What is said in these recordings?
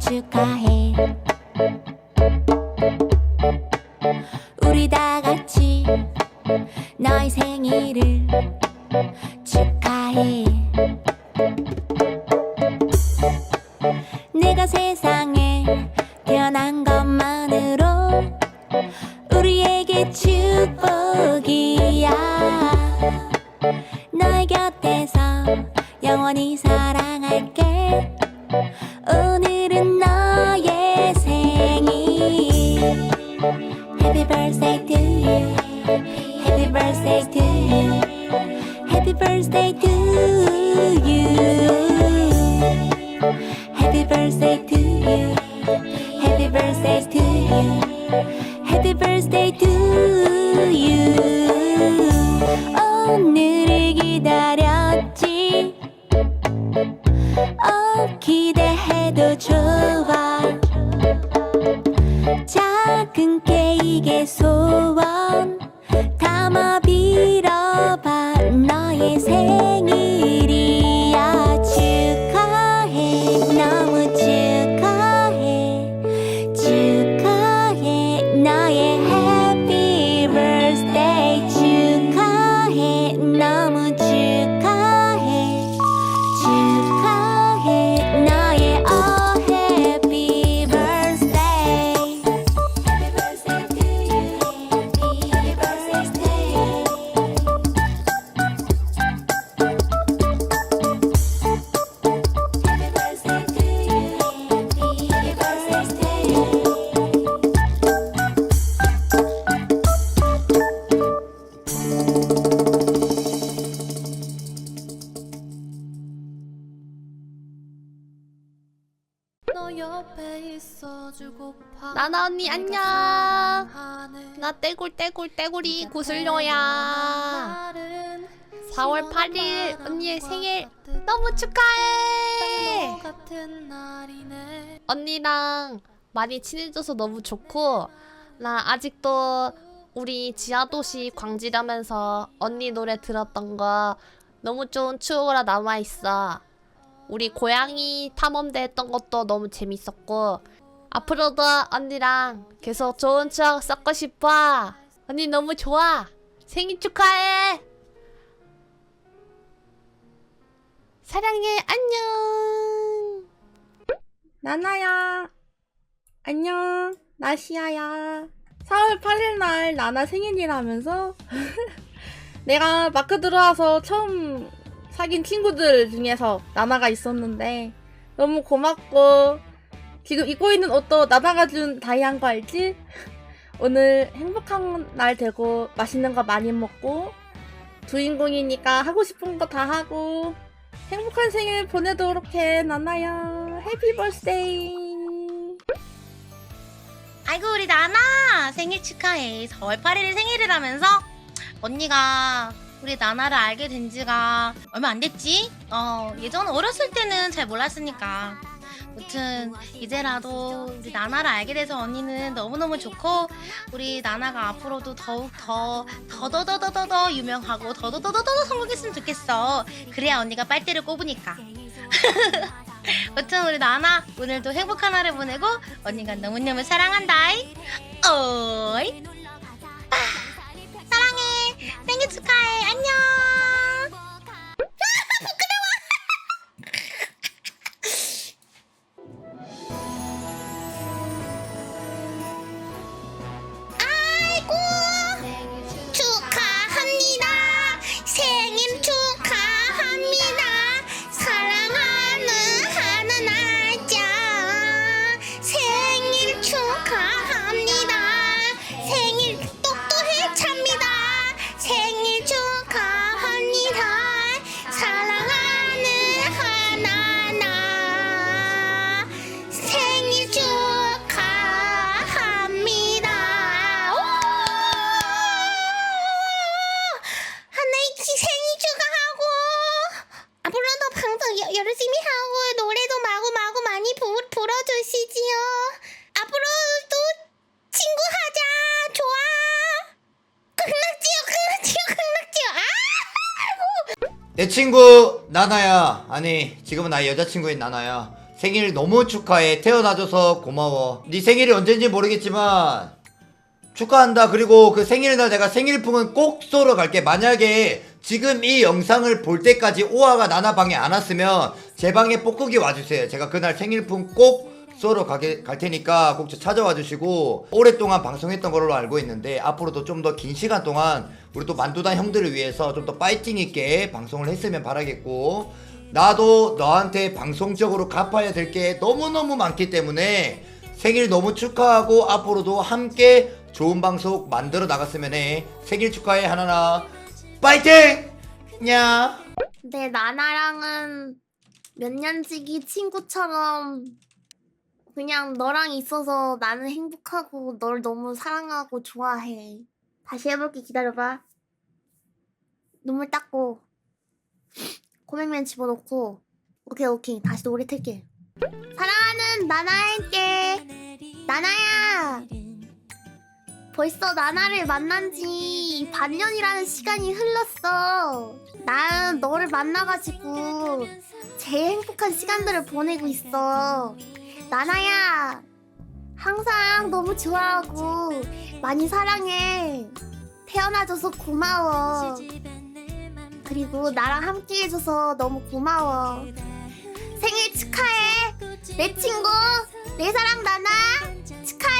축하해. 우리 다 같이 너의 생일을 너 옆에 있어주고파. 나나 언니 안녕. 나 떼굴 떼굴 떼굴이 구슬녀야. 4월 8일 언니의 생일. 너무 축하해. 언니랑 많이 친해져서 너무 좋고 나 아직도 우리 지하도시 광지라면서 언니 노래 들었던 거 너무 좋은 추억으로 남아있어 우리 고양이 탐험대 했던 것도 너무 재밌었고 앞으로도 언니랑 계속 좋은 추억 쌓고 싶어 언니 너무 좋아 생일 축하해 사랑해 안녕 나나야. 안녕. 나시아야. 4월 8일 날 나나 생일이라면서 내가 마크 들어와서 처음 사귄 친구들 중에서 나나가 있었는데 너무 고맙고 지금 입고 있는 옷도 나나가 준 다이한 거 알지? 오늘 행복한 날 되고 맛있는 거 많이 먹고 주인공이니까 하고 싶은 거 다 하고 행복한 생일 보내도록 해 나나야. 해피 버스데이 아이고 우리 나나! 생일 축하해. 4월 8일 생일이라면서 언니가 우리 나나를 알게 된 지가 얼마 안 됐지? 어 예전 어렸을 때는 잘 몰랐으니까 무튼 이제라도 우리 나나를 알게 돼서 언니는 너무너무 좋고 우리 나나가 앞으로도 더욱 더 더더더더더더 유명하고 더더더더더 성공했으면 좋겠어 그래야 언니가 빨대를 꼽으니까 무튼 우리 나나 오늘도 행복한 하루 보내고 언니가 너무너무 사랑한다. 어이. 생일 축하해. 안녕. 친구 나나야. 아니 지금은 나의 여자친구인 나나야. 생일 너무 축하해. 태어나줘서 고마워. 네 생일이 언제인지 모르겠지만 축하한다. 그리고 그 생일날 내가 생일풍은 꼭 쏘러 갈게. 만약에 지금 이 영상을 볼 때까지 오아가 나나 방에 안 왔으면 제 방에 뽀꾸기 와주세요. 제가 그날 생일풍 꼭 쏘러 가게, 갈 테니까 꼭 찾아와 주시고 오랫동안 방송했던 걸로 알고 있는데 앞으로도 좀 더 긴 시간 동안 우리 또 만두단 형들을 위해서 좀 더 파이팅 있게 방송을 했으면 바라겠고 나도 너한테 방송적으로 갚아야 될 게 너무너무 많기 때문에 생일 너무 축하하고 앞으로도 함께 좋은 방송 만들어 나갔으면 해. 생일 축하해 하나나. 파이팅! 냐? 근데 나나랑은 몇 년지기 친구처럼 그냥 너랑 있어서 나는 행복하고 널 너무 사랑하고 좋아해. 다시 해볼게 기다려봐. 눈물 닦고 코맹맨 집어넣고 오케이 오케이 다시 노래 틀게. 사랑하는 나나할게. 나나야. 벌써 나나를 만난 지 반년이라는 시간이 흘렀어. 난 너를 만나가지고 제일 행복한 시간들을 보내고 있어. 나나야, 항상 너무 좋아하고 많이 사랑해. 태어나줘서 고마워. 그리고 나랑 함께 해줘서 너무 고마워. 생일 축하해. 내 친구, 내 사랑 나나. 축하해.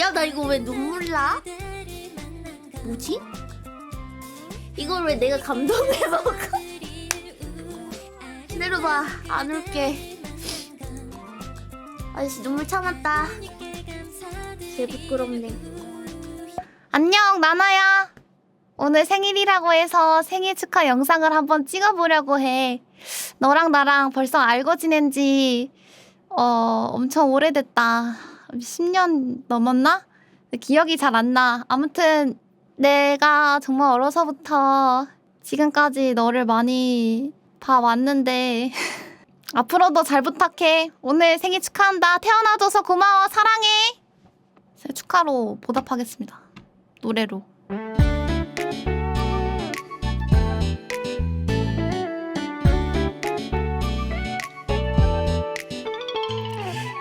야, 나 이거 왜 눈물 나? 뭐지? 이걸 왜 내가 감동해서 기다려봐 안 울게 아저씨 눈물 참았다. 제 부끄럽네. 안녕 나나야. 오늘 생일이라고 해서 생일 축하 영상을 한번 찍어보려고 해. 너랑 나랑 벌써 알고 지낸 지 어, 엄청 오래됐다. 10년 넘었나? 기억이 잘 안 나. 아무튼 내가 정말 어려서부터 지금까지 너를 많이 봐왔는데 앞으로도 잘 부탁해. 오늘 생일 축하한다. 태어나줘서 고마워. 사랑해. 생일 축하로 보답하겠습니다. 노래로.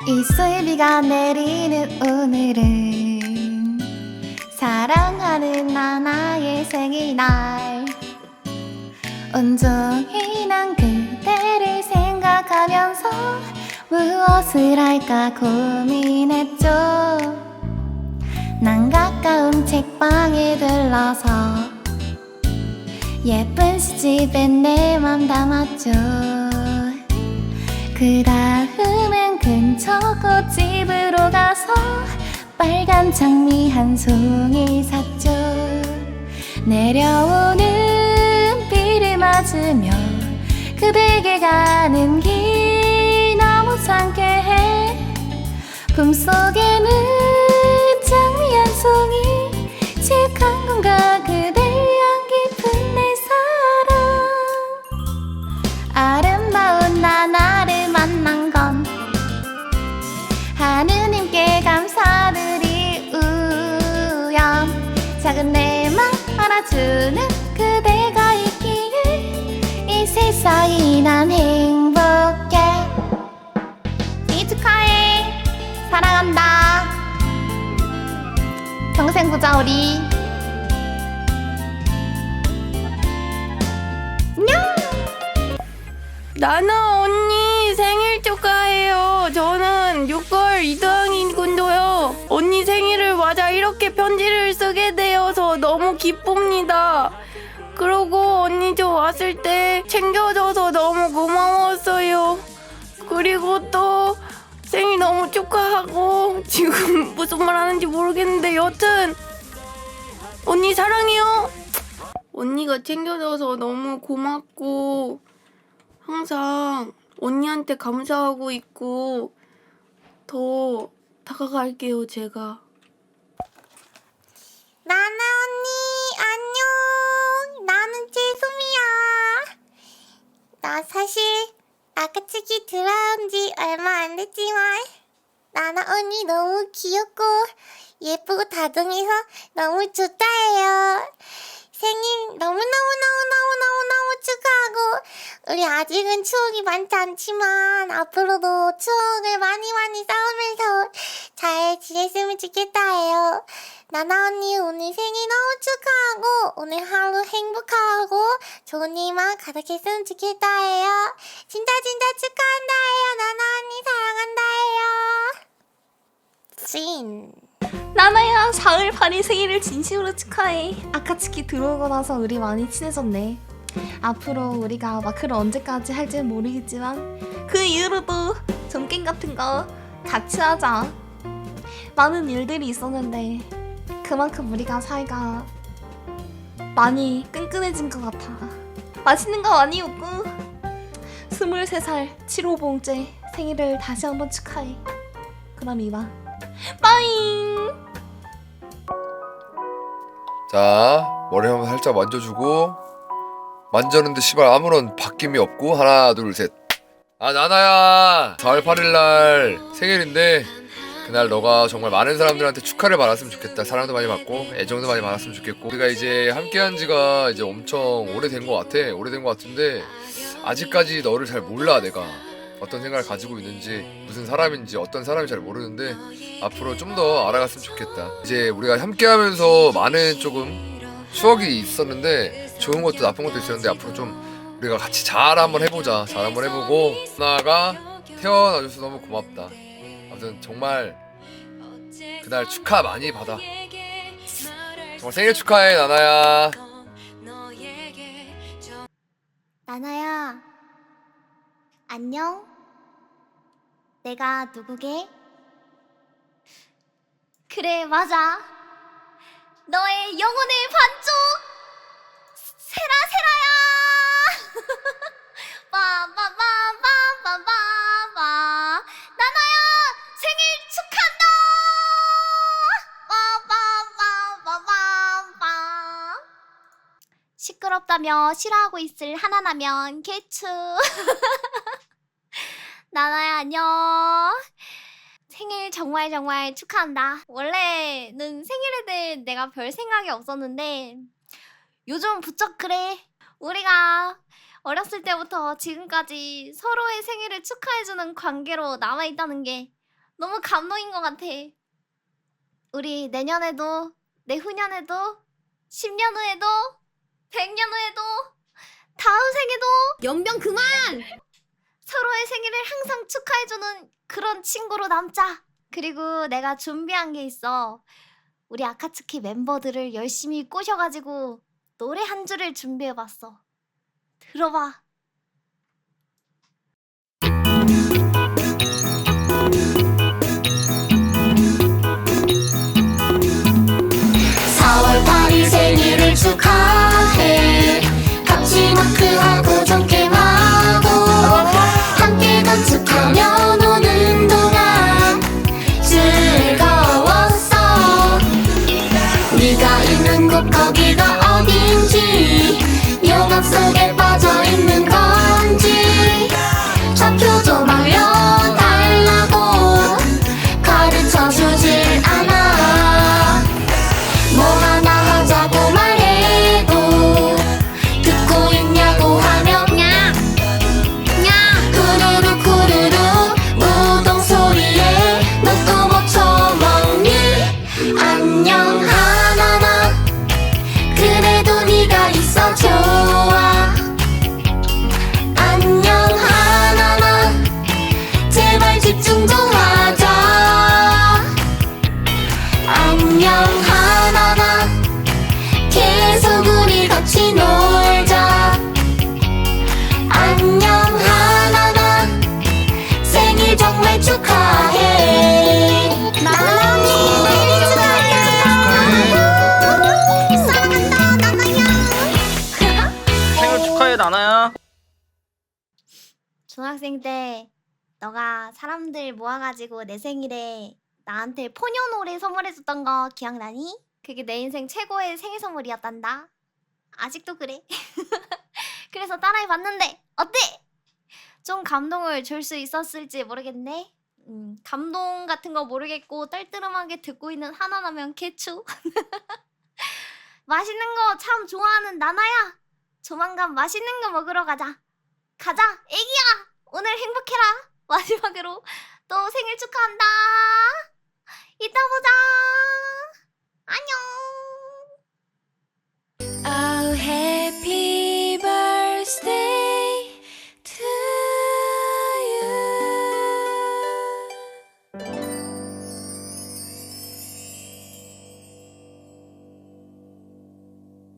이슬 비가 내리는 오늘은 사랑하는 나나의 생일날 온종일 난 그대를 생각하면서 무엇을 할까 고민했죠. 난 가까운 책방에 들러서 예쁜 시집에 내 맘 담았죠. 그 다음엔 근처 꽃집으로 가서 빨간 장미 한 송이 샀죠. 내려오는 비를 맞으며 그대에게 가는 길 너무 상쾌해. 꿈속에는 장미 한 송이 칙한 공간 그댈 위한 깊은 내 사랑. 아름 보자 우리 나나 언니 생일 축하해요. 저는 6월 이동인 군도요. 언니 생일을 맞아 이렇게 편지를 쓰게 되어서 너무 기쁩니다. 그리고 언니 저 왔을 때 챙겨줘서 너무 고마웠어요. 그리고 또 생일 너무 축하하고 지금 무슨 말 하는지 모르겠는데 여튼 언니 사랑해요. 언니가 챙겨줘서 너무 고맙고 항상 언니한테 감사하고 있고 더 다가갈게요 제가. 나나 언니 안녕. 나는 재수미야. 나 사실 아카츠키 들어온 지 얼마 안 됐지만 나나 언니 너무 귀엽고 예쁘고 다정해서 너무 좋다해요 생일 너무너무너무너무너무너무 축하하고 우리 아직은 추억이 많지 않지만 앞으로도 추억을 많이 많이 쌓으면서 잘 지냈으면 좋겠다 해요. 나나 언니 오늘 생일 너무 축하하고 오늘 하루 행복하고 좋은 일만 가득했으면 좋겠다 해요. 진짜 진짜 축하한다 해요. 나나 언니 사랑한다 해요. 씬. 나나야 4월 8일 생일을 진심으로 축하해. 아카츠키 들어오고 나서 우리 많이 친해졌네. 앞으로 우리가 마크를 언제까지 할지는 모르겠지만 그 이후로도 점게임 같은 거 같이 하자. 많은 일들이 있었는데 그만큼 우리가 사이가 많이 끈끈해진 것 같아. 맛있는 거 많이 먹고. 23살 7호봉째 생일을 다시 한번 축하해. 그럼 이만 빠잉. 자 머리 한번 살짝 만져주고 만졌는데 씨발 아무런 바뀜이 없고 하나 둘 셋 아 나나야 4월 8일 날 생일인데 그날 너가 정말 많은 사람들한테 축하를 받았으면 좋겠다. 사랑도 많이 받고 애정도 많이 받았으면 좋겠고. 우리가 이제 함께한 지가 이제 엄청 오래된 것 같아. 오래된 것 같은데 아직까지 너를 잘 몰라 내가 어떤 생각을 가지고 있는지 무슨 사람인지 어떤 사람인지 잘 모르는데 앞으로 좀 더 알아갔으면 좋겠다. 이제 우리가 함께하면서 많은 조금 추억이 있었는데 좋은 것도 나쁜 것도 있었는데 앞으로 좀 우리가 같이 잘 한번 해보자. 잘 한번 해보고 나가 태어나줘서 너무 고맙다. 아무튼 정말 그날 축하 많이 받아. 정말 생일 축하해 나나야. 나나야, 안녕? 내가 누구게? 그래, 맞아. 너의 영혼의 반쪽! 세라, 세라야! 빠바바바바바바 나나야, 생일 축한다! 빠바바바바바 시끄럽다며 싫어하고 있을 하나라면 개추 나나야 안녕. 생일 정말 정말 축하한다. 원래는 생일에 대해 내가 별 생각이 없었는데 요즘 부쩍 그래. 우리가 어렸을 때부터 지금까지 서로의 생일을 축하해주는 관계로 남아있다는 게 너무 감동인 것 같아. 우리 내년에도 내후년에도 10년 후에도 100년 후에도 다음 생에도! 연병 그만! 서로의 생일을 항상 축하해주는 그런 친구로 남자. 그리고 내가 준비한 게 있어. 우리 아카츠키 멤버들을 열심히 꼬셔가지고 노래 한 줄을 준비해봤어. 들어봐. 생일을 축하해 같이 마크하고 나나야. 중학생 때 너가 사람들 모아가지고 내 생일에 나한테 포뇨 노래 선물해줬던 거 기억나니? 그게 내 인생 최고의 생일 선물이었단다. 아직도 그래. 그래서 따라해봤는데 어때? 좀 감동을 줄 수 있었을지 모르겠네. 음, 감동 같은 거 모르겠고 떨뜨름하게 듣고 있는 하나라면 개추. 맛있는 거 참 좋아하는 나나야. 조만간 맛있는 거 먹으러 가자. 가자, 애기야! 오늘 행복해라! 마지막으로 또 생일 축하한다! 이따 보자! 안녕!